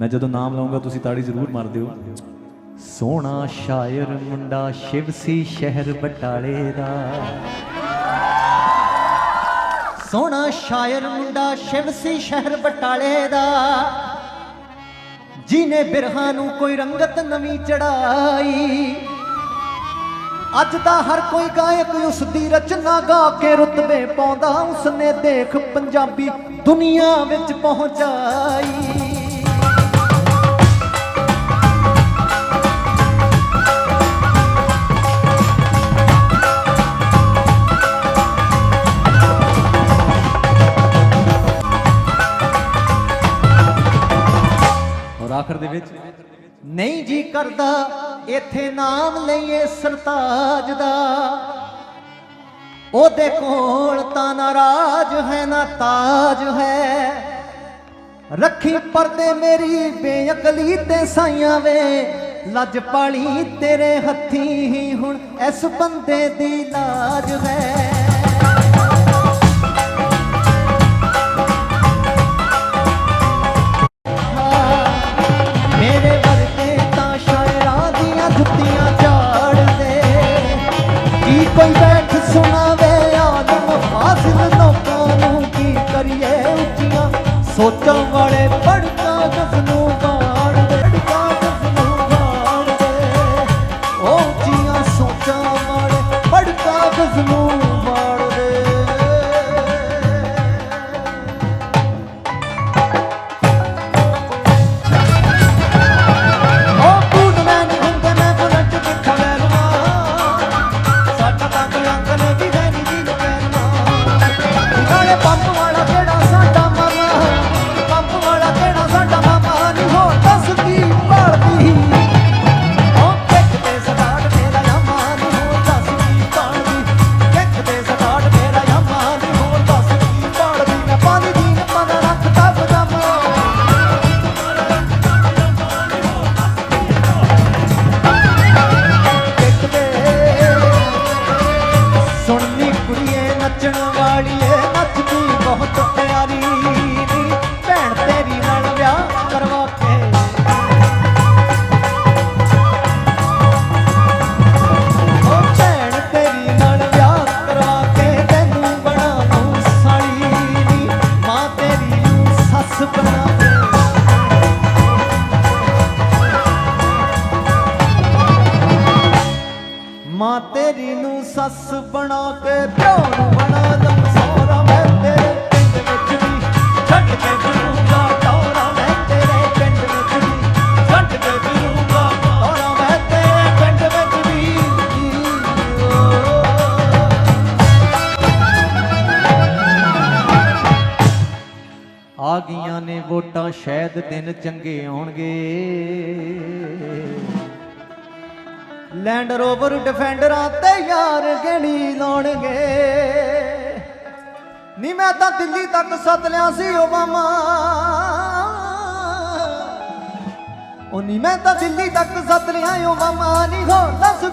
ਮੈਂ ਜਦੋਂ ਨਾਮ ਲਵਾਂਗਾ ਤੁਸੀਂ ਤਾੜੀ ਜ਼ਰੂਰ ਮਾਰ ਦਿਓ। ਸੋਹਣਾ ਸ਼ਾਇਰ ਮੁੰਡਾ ਸ਼ਿਵ ਸੀ ਸ਼ਹਿਰ ਬਟਾਲੇ ਦਾ। ਸੋਹਣਾ ਸ਼ਾਇਰ ਮੁੰਡਾ ਸ਼ਿਵ ਸੀ ਸ਼ਹਿਰ ਬਟਾਲੇ ਦਾ। ਜਿਨੇ ਬਿਰਹਾ ਨੂੰ ਕੋਈ ਰੰਗਤ ਨਵੀਂ ਚੜਾਈ। ਅੱਜ ਦਾ ਹਰ ਕੋਈ ਗਾਇਕ ਉਸ ਦੀ ਰਚਨਾ ਗਾ ਕੇ ਰੁਤਬੇ ਪਾਉਂਦਾ, ਉਸਨੇ ਦੇਖ ਪੰਜਾਬੀ ਦੁਨੀਆ ਵਿੱਚ ਪਹੁੰਚਾਈ। ਆਖਰ ਦੇ ਵਿੱਚ, ਨਹੀਂ ਜੀ ਕਰਦਾ, ਇੱਥੇ ਨਾਮ ਲਈਏ ਸਰਤਾਜ ਦਾ। ਉਹਦੇ ਕੋਲ ਤਾਂ ਨਾ ਰਾਜ ਹੈ, ਨਾ ਤਾਜ ਹੈ। ਰੱਖੀ ਪਰਦੇ ਮੇਰੀ ਬੇਅਕਲੀ ਤੇ ਸਾਈਆਂ ਵੇ। ਲੱਜ ਪਾਲੀ ਤੇਰੇ ਹੱਥੀ ਹੀ ਹੁਣ ਇਸ ਬੰਦੇ ਦੀ ਲਾਜ ਹੈ। ਸੋਚਾਂ ਵਾਲੇ ਪੜਕਾ ਗਸ ਨੱਚਣ ਵਾਲੀਏ ਨੱਚਦੀ ਬਹੁਤ ਮਾਂ ਤੇਰੀ ਨੂੰ ਸੱਸ ਬਣਾ ਕੇ, ਪਿਓ ਨੂੰ ਬਣਾ ਦਮ ਸੋਹਰਾ ਮੈਂ ਤੇਰੇ ਪਿੰਡ ਵਿੱਚ ਵੀ। ਛੱਡ ਕੇ ਫਿਰੂੰਗਾ ਟੌਰਾ ਮੈਂ ਤੇਰੇ ਪਿੰਡ ਵਿੱਚ ਵੀ। ਛੱਡ ਕੇ ਫਿਰੂੰਗਾ ਟੌਰਾ ਮੈਂ ਤੇਰੇ ਪਿੰਡ ਵਿੱਚ ਵੀ। ਆ ਗਈਆਂ ਨੇ ਵੋਟਾਂ, ਸ਼ਾਇਦ ਦਿਨ ਚੰਗੇ ਆਉਣਗੇ। ਲੈਂਡ ਰੋਵਰ ਡਿਫੈਂਡਰਾਂ ਤੇ ਯਾਰ ਗਣੀ ਲਾਉਣਗੇ। ਨੀ ਮੈਂ ਤਾਂ ਦਿੱਲੀ ਤੱਕ ਸੱਦ ਲਿਆ ਸੀ ਓਬਾਮਾ। ਉਹ ਨੀ ਮੈਂ ਤਾਂ ਦਿੱਲੀ ਤੱਕ ਸੱਦ ਲਿਆ ਓਬਾਮਾ। ਨਹੀਂ ਹੋ ਦੱਸ